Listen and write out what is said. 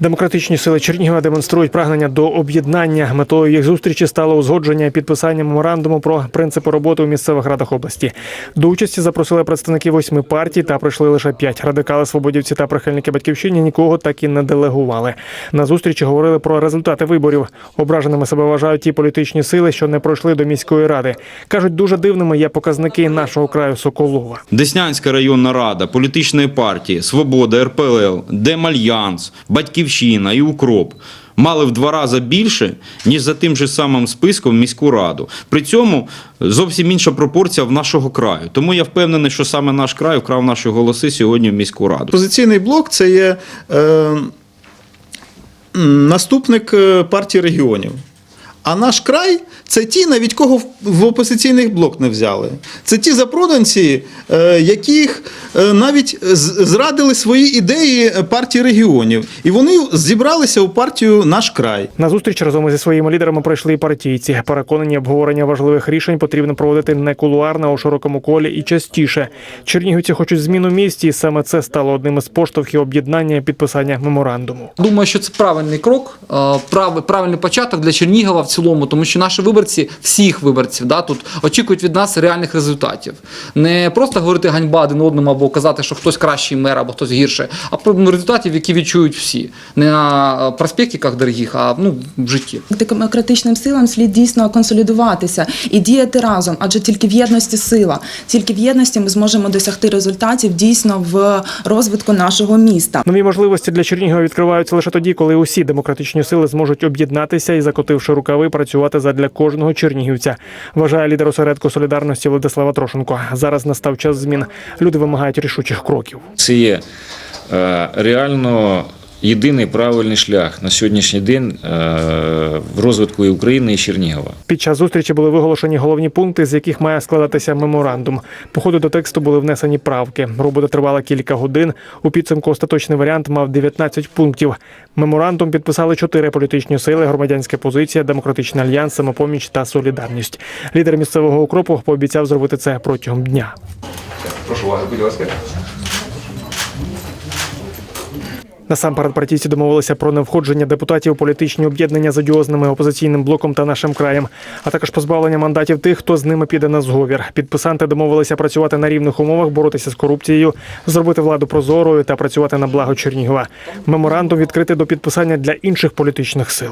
Демократичні сили Чернігова демонструють прагнення до об'єднання. Метою їх зустрічі стало узгодження і підписання меморандуму про принципи роботи у місцевих радах області. До участі запросили представників восьми партій та прийшли лише п'ять. Радикали, свободівці та прихильники батьківщини нікого так і не делегували. На зустрічі говорили про результати виборів. Ображеними себе вважають ті політичні сили, що не пройшли до міської ради. кажуть, дуже дивними є показники нашого краю Соколова. Деснянська районна рада, політичної партії, Свобода, РПЛ, Демальянс, Батьківщина і Укроп мали в два рази більше, ніж за тим же самим списком міську раду. При цьому зовсім інша пропорція в нашого краю. Тому я впевнений, що саме наш край вкрав наші голоси сьогодні в міську раду. Позиційний блок це є е, наступник е, партії регіонів. А наш край це ті, навіть кого в- опозиційний блок не взяли. Це ті запроданці, е, яких е, навіть зрадили свої ідеї партії регіонів. І вони зібралися у партію наш край. На зустріч разом зі своїми лідерами пройшли і партійці. Переконані, обговорення важливих рішень потрібно проводити не кулуарно, а у широкому колі і частіше. Чернігівці хочуть зміну в місті, і саме це стало одним із поштовхів об'єднання і підписання меморандуму. Думаю, що це правильний крок, е, правильний початок для Чернігова цілому, тому що наші виборці, всіх виборців, да, тут очікують від нас реальних результатів. Не просто говорити ганьба один одному або казати, що хтось кращий мер або хтось гірше, а про результатів, які відчують всі. Не на е, проспектиках дорогих, а ну, в житті. Демократичним силам слід дійсно консолідуватися і діяти разом, адже тільки в єдності сила, тільки в єдності ми зможемо досягти результатів дійсно в розвитку нашого міста. Нові можливості для Чернігова відкриваються лише тоді, коли усі демократичні сили зможуть об'єднатися і, закотивши рукави, працювати задля кожного чернігівця. Вважає лідер осередку солідарності Владислава Трошенко. Зараз настав час змін. Люди вимагають рішучих кроків. Це є е, реально єдиний правильний шлях на сьогоднішній день е, в розвитку і України і Чернігова. Під час зустрічі були виголошені головні пункти, з яких має складатися меморандум. По ходу до тексту були внесені правки. Робота тривала кілька годин. У підсумку остаточний варіант мав 19 пунктів. Меморандум підписали чотири політичні сили: громадянська позиція, демократичний альянс, самопоміч та солідарність. Лідер місцевого укропу пообіцяв зробити це протягом дня. Прошу уваги, будь ласка. Насамперед партійці домовилися про невходження депутатів у політичні об'єднання з одіозними опозиційним блоком та нашим краєм, а також позбавлення мандатів тих, хто з ними піде на зговір. Підписанти домовилися працювати на рівних умовах, боротися з корупцією, зробити владу прозорою та працювати на благо Чернігова. Меморандум відкритий до підписання для інших політичних сил.